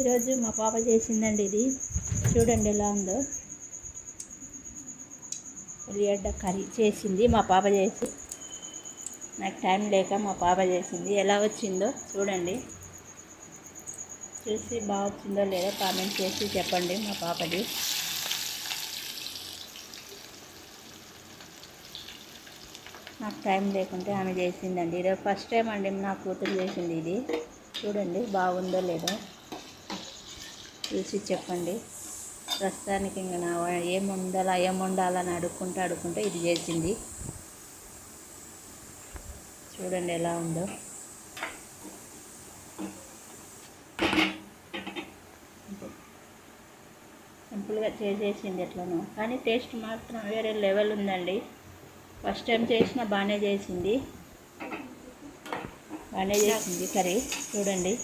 ఈరోజు మా పాప చేసిందండి ఇది. చూడండి ఎలా ఉందో. ఉల్లిగడ్డ కర్రీ చేసింది మా పాప చేసి. నాకు టైం లేక మా పాప చేసింది. ఎలా వచ్చిందో చూడండి. చూసి బాగా వచ్చిందో లేదో కామెంట్ చేసి చెప్పండి మా పాపది. నాకు టైం లేకుంటే ఆమె చేసిందండి. ఈరోజు ఫస్ట్ టైం అండి నా కూతురు చేసింది ఇది. చూడండి బాగుందో లేదో. చూసి చెప్పండి. ప్రస్తుతానికి ఇంక నా ఏముండాలా ఏం వండాలా ఏం అడుక్కుంటూ అడుక్కుంటే ఇది చేసింది. చూడండి ఎలా ఉందో. సింపుల్గా చేసేసింది ఎట్లనో. కానీ టేస్ట్ మాత్రం వేరే లెవెల్ ఉందండి. ఫస్ట్ టైం చేసిన బాగానే చేసింది. బాగానే చేసింది కర్రీ చూడండి.